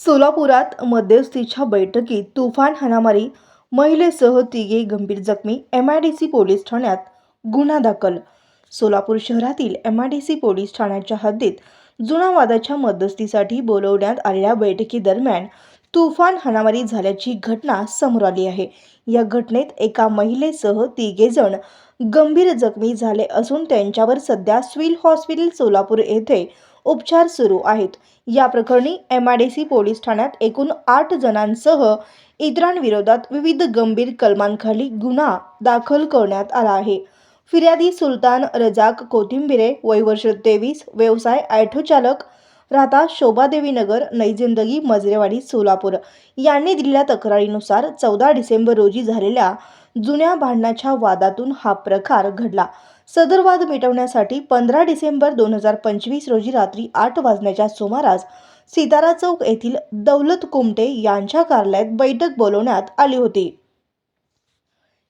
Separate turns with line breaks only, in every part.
सोलापुरात मध्यस्थीच्या बैठकीत तुफान हाणामारी महिलेसह तिघे गंभीर जखमी M I D C police ठाण्यात गुन्हा दाखल. सोलापूर शहरातील M I D C police ठाण्याच्या हद्दीत जुना वादाच्या मध्यस्थीसाठी बोलवण्यात आलेल्या बैठकीदरम्यान तुफान हाणामारी झाल्याची घटना समोर आली आहे. या घटनेत एका महिलेसह तिघे जण गंभीर जखमी झाले असून त्यांच्यावर सध्या सिव्हिल हॉस्पिटल सोलापूर येथे उपचार सुरू आहेत. या प्रकरणी M I D C police ठाण्यात एकूण आठ जणांसह इतरांविरोधात विविध गंभीर कलमांखाली गुन्हा दाखल करण्यात आला आहे. फिर्यादी सुलतान रजाक कोथिंबिरे वय वर्ष तेवीस व्यवसाय ॲटो चालक राहता शोभादेवी नगर नैजिंदगी मजरेवाडी सोलापूर यांनी दिलेल्या तक्रारीनुसार चौदा डिसेंबर रोजी झालेल्या जुन्या भांडणाच्या वादातून हा प्रकार घडला. सदर वाद मिटवण्यासाठी पंधरा डिसेंबर दोन हजार पंचवीस रोजी रात्री आठ वाजण्याच्या सुमारास सितारा चौक येथील दौलत कुमटे यांच्या कार्यालयात बैठक बोलवण्यात आली होती.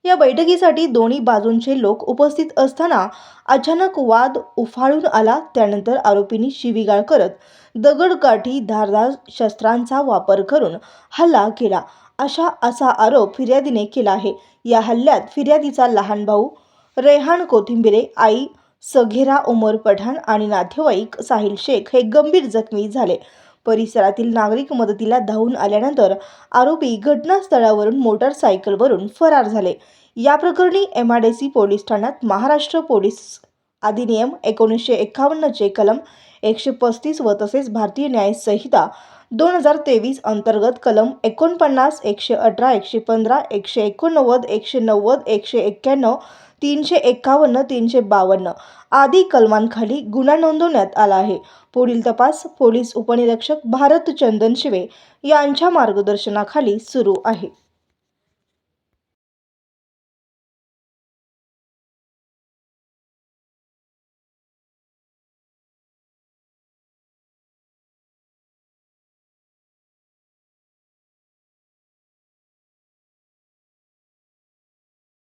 या बैठकीसाठी दोन्ही बाजूंचे लोक उपस्थित असताना अचानक वाद उफाळून आला. त्यानंतर आरोपींनी शिवीगाळ करत दगडकाठी धारदार शस्त्रांचा वापर करून हल्ला केला. अशा असा आरोप फिर्यादीने केला आहे. या हल्ल्यात फिर्यादीचा लहान भाऊ रेहान कोथिंबिरे आई सघेरा उमर पठाण आणि नातेवाईक साहिल शेख हे गंभीर जखमी झाले. परिसरातील नागरिक मदतीला धावून आल्यानंतर आरोपी घटनास्थळावरून मोटारसायकलवरून फरार झाले. या प्रकरणी एमआडेसी पोलीस ठाण्यात महाराष्ट्र पोलीस अधिनियम एकोणीसशे एकावन्नचे कलम एकशे पस्तीस व तसेच भारतीय न्याय संहिता दोन हजार तेवीस अंतर्गत कलम एकोणपन्नास एकशे अठरा एकशे पंधरा एकशे एकोणनव्वद एकशे नव्वद एकशे एक्क्याण्णव तीनशे एक्कावन्न तीनशे बावन्न आदी कलमांखाली गुन्हा नोंदवण्यात आला आहे. पुढील तपास पोलीस उपनिरीक्षक भारत चंदन शिवे यांच्या मार्गदर्शनाखाली सुरू आहे.